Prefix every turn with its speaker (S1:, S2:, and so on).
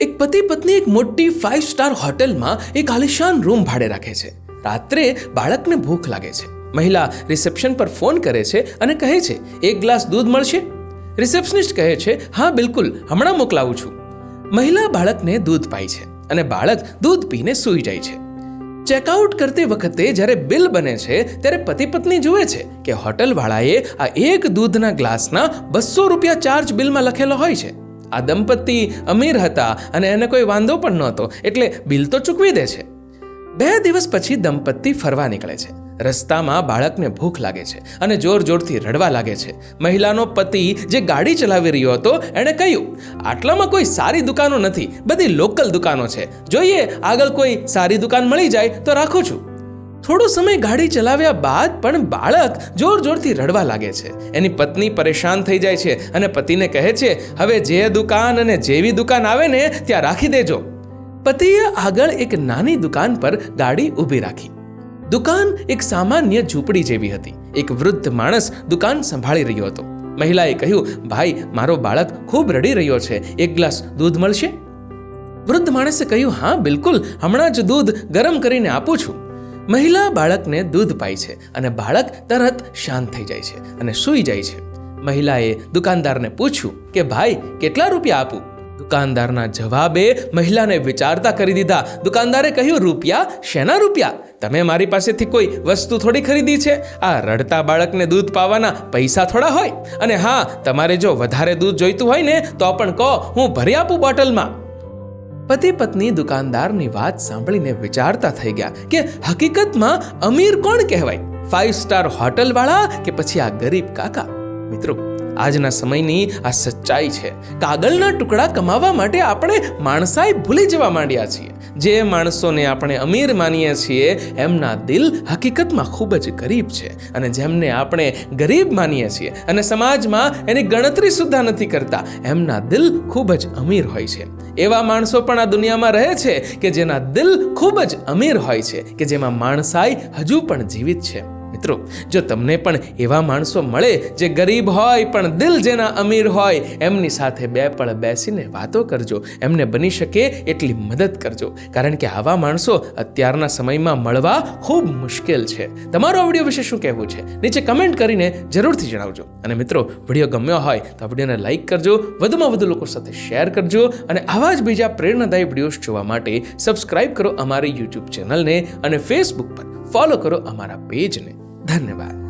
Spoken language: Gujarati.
S1: એક પતિ પત્ની એક મોટી ફાઇવ સ્ટાર હોટલમાં એક આલિશાન રૂમ ભાડે રાખે છે. રાત્રે બાળકને ભૂખ લાગે છે. મહિલા રિસેપ્શન પર ફોન કરે છે અને કહે છે, એક ગ્લાસ દૂધ મળશે? રિસેપ્શનિસ્ટ કહે છે, હા, બિલકુલ, હમણાં મોકલાવું છું. મહિલા બાળકને દૂધ પાય છે અને બાળક દૂધ પીને સૂઈ જાય છે. ચેકઆઉટ કરતી વખતે જ્યારે બિલ બને છે, ત્યારે પતિ પત્ની જુએ છે કે હોટલવાળાએ આ એક દૂધના ગ્લાસના બસો રૂપિયા ચાર્જ બિલમાં લખેલો હોય છે. આ દંપતી અમીર હતા અને એને કોઈ વાંધો પણ નહોતો. એટલે બિલ તો ચૂકવી દે છે. બે દિવસ પછી દંપતી ફરવા નીકળે છે. રસ્તામાં બાળકને ભૂખ લાગે છે અને જોર જોરથી રડવા લાગે છે. મહિલાનો પતિ જે ગાડી ચલાવી રહ્યો હતો, એણે કહ્યું, આટલામાં કોઈ સારી દુકાનો નથી. બધી લોકલ દુકાનો છે. જોઈએ, આગળ કોઈ સારી દુકાન મળી જાય તો રાખું છું. થોડો સમય ગાડી ચલાવ્યા બાદ પણ બાળક જોર જોરથી રડવા લાગે છે. એની પત્ની પરેશાન થઈ જાય છે અને પતિને કહે છે, હવે જે દુકાન અને જેવી દુકાન આવે ને, ત્યાં રાખી દેજો. પતિએ આગળ એક નાની દુકાન પર ગાડી ઊભી રાખી. દુકાન એક સામાન્ય ઝૂંપડી જેવી હતી. એક વૃદ્ધ માણસ દુકાન સંભાળી રહ્યો હતો. મહિલાએ કહ્યું, ભાઈ, મારો બાળક ખૂબ રડી રહ્યો છે. એક ગ્લાસ દૂધ મળશે? વૃદ્ધ માણસે કહ્યું, હા, બિલકુલ. હમણાં જ દૂધ ગરમ કરીને આપું છું. મહિલા બાળકને દૂધ પાય છે અને બાળક તરત શાંત થઈ જાય છે અને સૂઈ જાય છે. મહિલાએ દુકાનદારને પૂછ્યું કે, ભાઈ, કેટલા રૂપિયા આપું? દુકાનદારના જવાબે મહિલાને વિચારતા કરી દીધા, દુકાનદારે કહ્યું, રૂપિયા? શેના રૂપિયા? તમે મારી પાસેથી કોઈ વસ્તુ થોડી ખરીદી છે? આ રડતા બાળકને દૂધ પાવાના પૈસા થોડા હોય? અને હા, તમારે જો વધારે દૂધ જોઈતું હોય ને, તો પણ કહો, હું ભરી આપું બોટલમાં. પતિ પત્ની દુકાનદારની વાત સાંભળીને વિચારતા થઈ ગયા કે હકીકતમાં અમીર કોણ કહેવાય? ફાઇવ સ્ટાર હોટલ વાળા કે પછી આ ગરીબ કાકા? મિત્રો આજના સમયની આ સચ્ચાઈ છે. કાગળના ટુકડા કમાવા માટે આપણે માણસાઈ ભૂલી જવા માંડ્યા છીએ. જે માણસોને આપણે અમીર માનીએ છીએ, એમના દિલ હકીકતમાં ખૂબ જ ગરીબ છે અને જેમને આપણે ગરીબ માનીએ છીએ અને સમાજમાં એની ગણતરી સુદ્ધા નથી કરતા, એમના દિલ ખૂબ જ અમીર હોય છે. એવા માણસો પણ આ દુનિયામાં રહે છે કે જેના દિલ ખૂબ જ અમીર હોય છે, કે જેમાં માણસાઈ હજુ પણ જીવિત છે. મિત્રો, જો તમને પણ એવા માણસો મળે જે ગરીબ હોય પણ દિલ જેના અમીર હોય, એમની સાથે બે પળ બેસીને વાતો કરજો. એમને બની શકે એટલી મદદ કરજો. કારણ કે આવા માણસો અત્યારના સમયમાં મળવા ખૂબ મુશ્કેલ છે. તમારો આ વીડિયો વિશે શું કહેવું છે? નીચે કમેન્ટ કરીને જરૂરથી જણાવજો. અને મિત્રો, વીડિયો ગમ્યો હોય તો આ વિડીયોને લાઈક કરજો, વધુમાં વધુ લોકો સાથે શેર કરજો અને આવા જ બીજા પ્રેરણાદાયી વિડીયોઝ જોવા માટે સબસ્ક્રાઇબ કરો અમારી યુટ્યુબ ચેનલને અને ફેસબુક પર ફોલો કરો અમારા પેજને. ધન્યવાદ.